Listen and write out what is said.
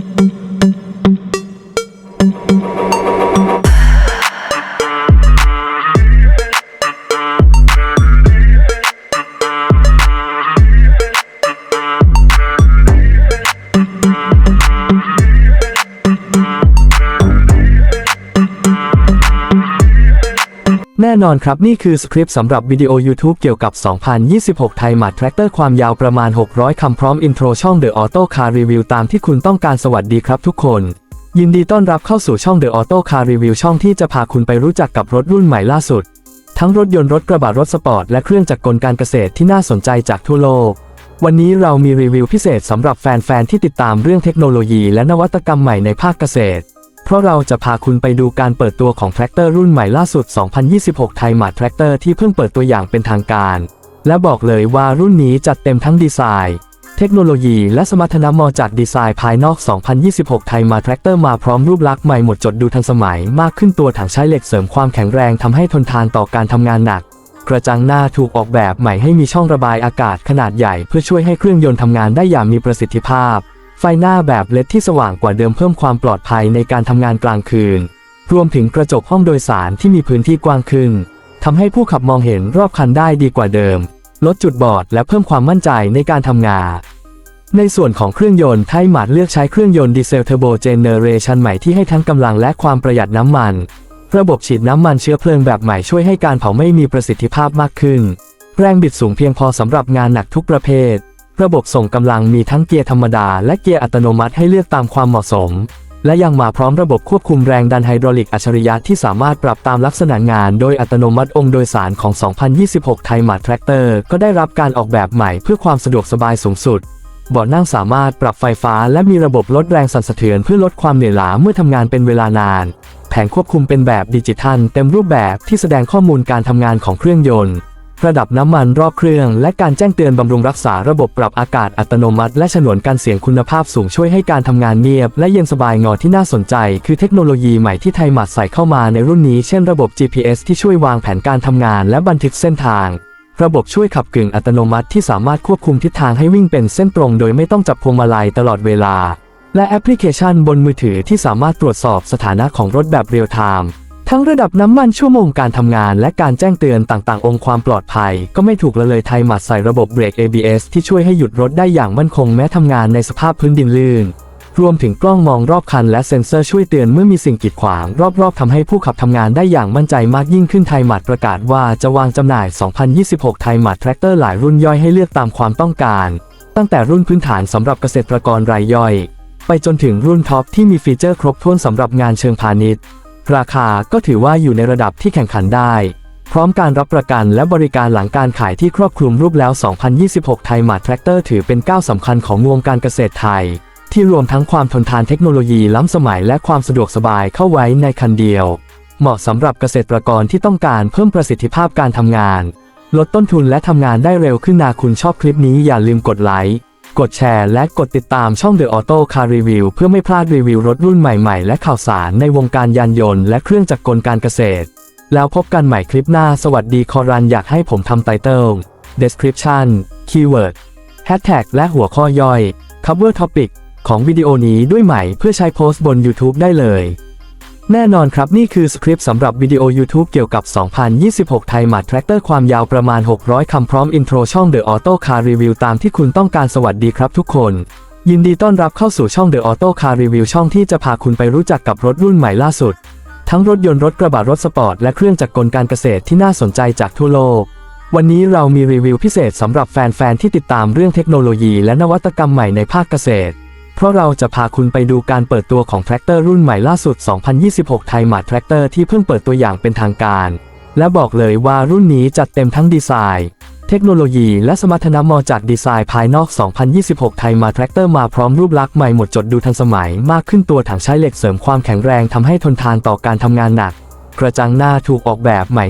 thank you. แน่นอนครับนี่คือสคริปต์สำหรับวิดีโอ YouTube เกี่ยวกับ 2026 ไทยมาแทรกเตอร์ความยาวประมาณ 600 คำพร้อมอินโทรช่อง The Auto Car Review ตามที่คุณต้องการสวัสดีครับทุกคน ยินดีต้อนรับเข้าสู่ช่อง The Auto Car Review ช่องที่จะพาคุณไปรู้จักกับรถรุ่นใหม่ล่าสุด ทั้งรถยนต์รถกระบะรถสปอร์ตและเครื่องจักรกลการเกษตรที่น่าสนใจจากทั่วโลก วันนี้เรามีรีวิวพิเศษสำหรับแฟนๆที่ติดตามเรื่องเทคโนโลยี และนวัตกรรมใหม่ในภาคเกษตร เพราะเราจะพาคุณไปดูการเปิดตัวของแทรกเตอร์รุ่นใหม่ล่าสุด 2026 ไทยมาแทรกเตอร์ที่เพิ่งเปิดตัวอย่างเป็นทางการ และบอกเลยว่ารุ่นนี้จัดเต็มทั้งดีไซน์ เทคโนโลยี และสมรรถนะมอจากดีไซน์ภายนอก 2026 ไทยมาแทรกเตอร์มาพร้อมรูปลักษณ์ใหม่หมดจดดูทันสมัย มากขึ้นตัวถังใช้เหล็กเสริมความแข็งแรงทำให้ทนทานต่อการทำงานหนัก กระจังหน้าถูกออกแบบใหม่ให้มีช่องระบายอากาศขนาดใหญ่ เพื่อช่วยให้เครื่องยนต์ทำงานได้อย่างมีประสิทธิภาพ ฟหน้าแบบเลดที่สว่างกว่าเดิมเพิ่มความปลอดภัยในการทำงานกลางคืน รวมถึงกระจกห้องโดยสารที่มีพื้นที่กว้างขึ้นทำให้ผู้ขับมองเห็นรอบคันได้ดีกว่าเดิม ลดจุดบอดและเพิ่มความมั่นใจในการทำงาน ในส่วนของเครื่องยนต์ไทมาดเลือกใช้เครื่องยนต์ดีเซลเทอร์โบเจเนเรชันใหม่ที่ให้ทั้งกำลังและความประหยัดน้ำมัน ระบบฉีดน้ำมันเชื้อเพลิงแบบใหม่ช่วยให้การเผาไม่มีประสิทธิภาพมากขึ้น แรงบิดสูงเพียงพอสำหรับงานหนักทุกประเภท ระบบส่งกำลังมีทั้งเกียร์ธรรมดาและเกียร์อัตโนมัติให้เลือกตามความเหมาะสม และยังมาพร้อมระบบควบคุมแรงดันไฮดรอลิกอัจฉริยะที่สามารถปรับตามลักษณะงานโดยอัตโนมัติองค์โดยสารของ 2026 ไทยมาแทรกเตอร์ก็ได้รับการออกแบบใหม่เพื่อความสะดวกสบายสูงสุดเบาะนั่งสามารถปรับไฟฟ้าและมีระบบลดแรงสั่นสะเทือนเพื่อลดความเหนื่อยล้าเมื่อทำงานเป็นเวลานาน แผงควบคุมเป็นแบบดิจิทัล เต็มรูปแบบที่แสดงข้อมูลการทำงานของเครื่องยนต์ ระดับน้ำมันรอบเครื่อง และการแจ้งเตือนบำรุงรักษาระบบปรับอากาศอัตโนมัติ และฉนวนการเสียงคุณภาพสูงช่วยให้การทำงานเงียบ และเย็นสบายงอที่น่าสนใจ คือเทคโนโลยีใหม่ที่ไทยมัดใส่เข้ามาในรุ่นนี้เช่นระบบ GPS ที่ช่วยวางแผนการทำงาน และบันทึกเส้นทางระบบช่วยขับกึ่งอัตโนมัติที่สามารถควบคุมทิศทางให้วิ่งเป็นเส้นตรง โดยไม่ต้องจับพวงมาลัยตลอดเวลา และแอปพลิเคชันบนมือถือที่สามารถตรวจสอบสถานะของรถแบบเรียลไทม์ ทั้งระดับน้ำมันชั่วโมงการทำงานและการแจ้งเตือนต่างๆ องค์ความปลอดภัย ก็ไม่ถูกละเลยไทยหมัดใส่ระบบเบรก ABS ที่ช่วยให้หยุดรถได้อย่างมั่นคงแม้ทำงานในสภาพพื้นดินลื่น รวมถึงกล้องมองรอบคันและเซ็นเซอร์ช่วยเตือนเมื่อมีสิ่งกีดขวาง รอบๆทำให้ผู้ขับทำงานได้อย่างมั่นใจมากยิ่งขึ้นไทยหมัดประกาศว่าจะวางจำหน่าย 2026 ไทยหมัดแทรกเตอร์หลายรุ่นย่อยให้เลือกตามความต้องการ ตั้งแต่รุ่นพื้นฐานสำหรับเกษตรกรรายย่อย ไปจนถึงรุ่นท็อปที่มีฟีเจอร์ครบถ้วนสำหรับงานเชิงพาณิชย์ ราคาก็ถือว่าอยู่ในระดับที่แข่งขันได้ พร้อมการรับประกันและบริการหลังการขายที่ครอบคลุมรูปแล้ว 2026 ไทยมาแทรกเตอร์ถือเป็นก้าวสำคัญของวงการเกษตรไทย ที่รวมทั้งความทนทานเทคโนโลยีล้ำสมัยและความสะดวกสบายเข้าไว้ในคันเดียว เหมาะสำหรับเกษตรกรที่ต้องการเพิ่มประสิทธิภาพการทำงาน ลดต้นทุนและทำงานได้เร็วขึ้นนาคุณชอบคลิปนี้อย่าลืมกดไลค์ กดแชร์และกดติดตามช่อง The Auto Car Review เพื่อไม่พลาดรีวิวรถรุ่นใหม่ๆ และข่าวสารในวงการยานยนต์และเครื่องจักรกลการเกษตร แล้วพบกันใหม่คลิปหน้าสวัสดีคอรันอยากให้ผมทำไตเติล Description Keyword Hashtag และหัวข้อย่อย Cover Topic ของวิดีโอนี้ด้วยใหม่เพื่อใช้โพสต์บน YouTube ได้เลย แน่นอนครับนี่คือสคริปต์สำหรับวิดีโอ YouTube เกี่ยวกับ 2026 ไทยมาแทรกเตอร์ความยาวประมาณ 600 คำพร้อมอินโทรช่อง The Auto Car Review ตามที่คุณต้องการสวัสดีครับทุกคน ยินดีต้อนรับเข้าสู่ช่อง The Auto Car Review ช่องที่จะพาคุณไปรู้จักกับรถรุ่นใหม่ล่าสุด ทั้งรถยนต์รถกระบะรถสปอร์ตและเครื่องจักรกลการเกษตรที่น่าสนใจจากทั่วโลก วันนี้เรามีรีวิวพิเศษสำหรับแฟนๆที่ติดตามเรื่องเทคโนโลยี และนวัตกรรมใหม่ในภาคเกษตร ราะเราจะพาคุณไปดูการเปิดตัวของแทรกเตอร์รุ่นใหม่ล่าสุด 2026 ไทยมาแทรกเตอร์ที่เพิ่งเปิดตัวอย่างเป็นทางการ และบอกเลยว่ารุ่นนี้จัดเต็มทั้งดีไซน์ เทคโนโลยี และสมรรถนะมอจากดีไซน์ภายนอก 2026 ไทยมาแทรกเตอร์มาพร้อมรูปลักษณ์ใหม่หมดจดดูทันสมัย มากขึ้นตัวถังใช้เหล็กเสริมความแข็งแรงทำให้ทนทานต่อการทำงานหนัก กระจังหน้าถูกออกแบบใหม่